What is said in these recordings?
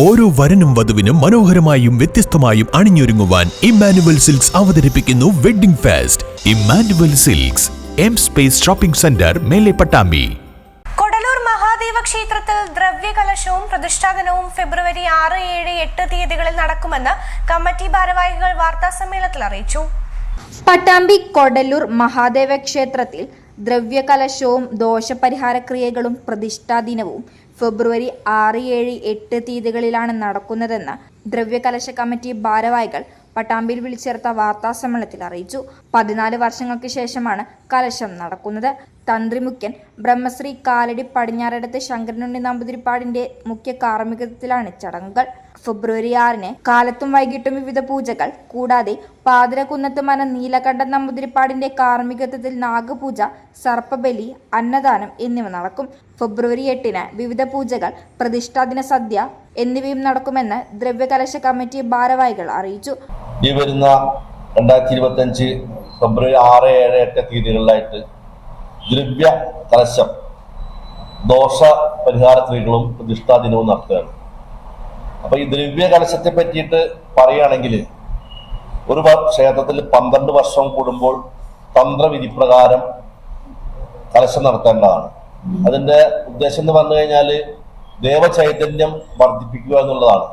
ഓരോ വരനും വധുവിനും മനോഹരമായും വ്യത്യസ്തമായും അണിഞ്ഞൊരുങ്ങുവാൻ ഇമ്മാനുവൽ സിൽക്സ് അവതരിപ്പിക്കുന്നു wedding fest. Emmanuel silks M space shopping centre മേലെ പട്ടാമ്പി. കൊടലൂർ മഹാദേവ ക്ഷേത്രത്തിൽ ദ്രവ്യകലശവും പ്രതിഷ്ഠാപനവും ഫെബ്രുവരി ആറ് ഏഴ് എട്ട് തീയതികളിൽ നടക്കുമെന്ന് കമ്മിറ്റി ഭാരവാഹികൾ വാർത്താ സമ്മേളനത്തിൽ അറിയിച്ചു. പട്ടാമ്പി കൊടലൂർ മഹാദേവ ക്ഷേത്രത്തിൽ ദ്രവ്യകലശവും ദോഷപരിഹാര ക്രിയകളും പ്രതിഷ്ഠാ ദിനവും ഫെബ്രുവരി ആറ് ഏഴ് എട്ട് തീയതികളിലാണ് നടക്കുന്നതെന്ന് ദ്രവ്യകലശ കമ്മിറ്റി ഭാരവാഹികൾ പട്ടാമ്പിയിൽ വിളിച്ചേർത്ത വാർത്താ സമ്മേളനത്തിൽ അറിയിച്ചു. പതിനാല് വർഷങ്ങൾക്ക് ശേഷമാണ് കലശം നടക്കുന്നത്. തന്ത്രിമുഖ്യൻ ബ്രഹ്മശ്രീ കാലടി പടിഞ്ഞാറടത്ത് ശങ്കരനുണ്ണി നമ്പൂതിരിപ്പാടിന്റെ മുഖ്യ കാർമ്മികത്വത്തിലാണ് ചടങ്ങുകൾ. ഫെബ്രുവരി ആറിന് കാലത്തും വൈകിട്ടും വിവിധ പൂജകൾ. കൂടാതെ പാതിരക്കുന്നത്ത് മന നീലകണ്ഠൻ നമ്പൂതിരിപ്പാടിന്റെ കാർമ്മികത്വത്തിൽ നാഗപൂജ സർപ്പബലി അന്നദാനം എന്നിവ നടക്കും. ഫെബ്രുവരി എട്ടിന് വിവിധ പൂജകൾ പ്രതിഷ്ഠാദിന സദ്യ എന്നിവയും നടക്കുമെന്ന് ദ്രവ്യകലശ കമ്മിറ്റി ഭാരവാഹികൾ അറിയിച്ചു. ഈ വരുന്ന രണ്ടായിരത്തി ഇരുപത്തി അഞ്ച് ഫെബ്രുവരി ആറ് ഏഴ് എട്ട് തീയതികളിലായിട്ട് ദ്രവ്യ കലശം. ദോഷ പരിഹാര സ്ത്രീകളും പ്രതിഷ്ഠാ ദിനവും നടത്തുകയാണ്. അപ്പൊ ഈ ദ്രവ്യ കലശത്തെ പറ്റിയിട്ട് പറയുകയാണെങ്കിൽ ഒരു ക്ഷേത്രത്തിൽ പന്ത്രണ്ട് വർഷം കൂടുമ്പോൾ തന്ത്രവിധി പ്രകാരം കലശം നടത്തേണ്ടതാണ്. അതിന്റെ ഉദ്ദേശം എന്ന് പറഞ്ഞു കഴിഞ്ഞാൽ ദേവചൈതന്യം വർദ്ധിപ്പിക്കുക എന്നുള്ളതാണ്.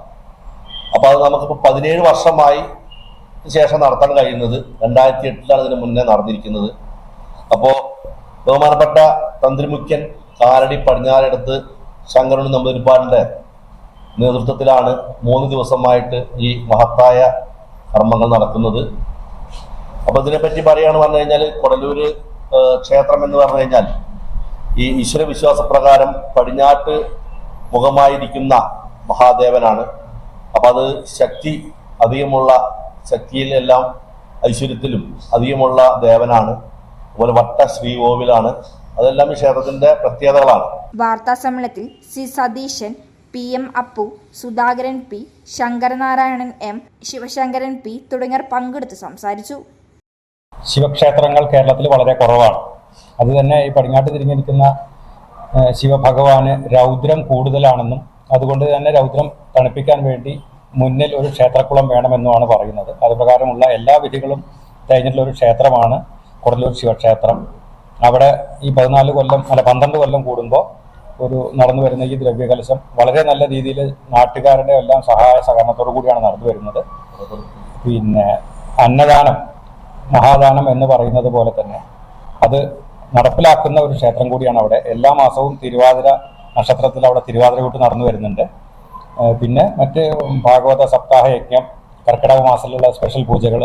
അപ്പൊ അത് നമുക്കിപ്പോ പതിനേഴ് വർഷമായി ശേഷം നടത്താൻ കഴിയുന്നത് രണ്ടായിരത്തി എട്ടിലാണ് ഇതിന് മുന്നേ നടന്നിരിക്കുന്നത്. അപ്പോ ബഹുമാനപ്പെട്ട തന്ത്രിമുഖ്യൻ കാലടി പടിഞ്ഞാറെടുത്ത് ശങ്കരൻ നമ്പൂതിരിപ്പാടിന്റെ നേതൃത്വത്തിലാണ് മൂന്ന് ദിവസമായിട്ട് ഈ മഹത്തായ കർമ്മങ്ങൾ നടക്കുന്നത്. അപ്പൊ ഇതിനെപ്പറ്റി പറയുകയാണ് പറഞ്ഞു കഴിഞ്ഞാൽ കൊടലൂര് ക്ഷേത്രം എന്ന് പറഞ്ഞു കഴിഞ്ഞാൽ ഈ ഈശ്വര വിശ്വാസ പ്രകാരം പടിഞ്ഞാട്ട് മുഖമായിരിക്കുന്ന മഹാദേവനാണ്. അപ്പൊ അത് ശക്തി അധികമുള്ള ശക്തിയിലെല്ലാം ഐശ്വര്യത്തിലും അധികമുള്ള ദേവനാണ്. അതുപോലെ വട്ട ശ്രീകോവിലാണ് അതെല്ലാം ഈ ക്ഷേത്രത്തിന്റെ പ്രത്യേകതകളാണ്. വാർത്താ സമ്മേളനത്തിൽ C Satheesan P M Appu Sudhakaran P Sankaranarayanan M Sivasankaran P തുടങ്ങിയവർ പങ്കെടുത്ത് സംസാരിച്ചു. ശിവക്ഷേത്രങ്ങൾ കേരളത്തിൽ വളരെ കുറവാണ്. അത് തന്നെ ഈ പടിഞ്ഞാട്ട് തിരിഞ്ഞിരിക്കുന്ന ശിവഭഗവാന് രൗദ്രം കൂടുതലാണെന്നും അതുകൊണ്ട് തന്നെ രൗദ്രം തണുപ്പിക്കാൻ വേണ്ടി മുന്നിൽ ഒരു ക്ഷേത്രക്കുളം വേണമെന്നുമാണ് പറയുന്നത്. അതുപ്രകാരമുള്ള എല്ലാ വിധികളും കഴിഞ്ഞിട്ടുള്ള ഒരു ക്ഷേത്രമാണ്. കൊടുലൂർ ശിവക്ഷേത്രം. അവിടെ ഈ പതിനാല് കൊല്ലം അല്ല പന്ത്രണ്ട് കൊല്ലം കൂടുമ്പോൾ ഒരു നടന്നു വരുന്ന ഈ ദ്രവ്യകലശം വളരെ നല്ല രീതിയിൽ നാട്ടുകാരുടെ എല്ലാം സഹായ സഹകരണത്തോടു കൂടിയാണ് നടന്നു വരുന്നത്. പിന്നെ അന്നദാനം മഹാദാനം എന്ന് പറയുന്നത് പോലെ തന്നെ അത് നടപ്പിലാക്കുന്ന ഒരു ക്ഷേത്രം കൂടിയാണ് അവിടെ. എല്ലാ മാസവും തിരുവാതിര നക്ഷത്രത്തിൽ അവിടെ തിരുവാതിര കൂട്ട് നടന്നു വരുന്നുണ്ട്. പിന്നെ മറ്റ് ഭാഗവത സപ്താഹ യജ്ഞം കർക്കിടക മാസത്തിലുള്ള സ്പെഷ്യൽ പൂജകൾ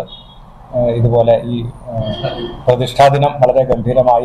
ഇതുപോലെ ഈ പ്രതിഷ്ഠാ പ്രതിഷ്ഠാദിനം വളരെ ഗംഭീരമായി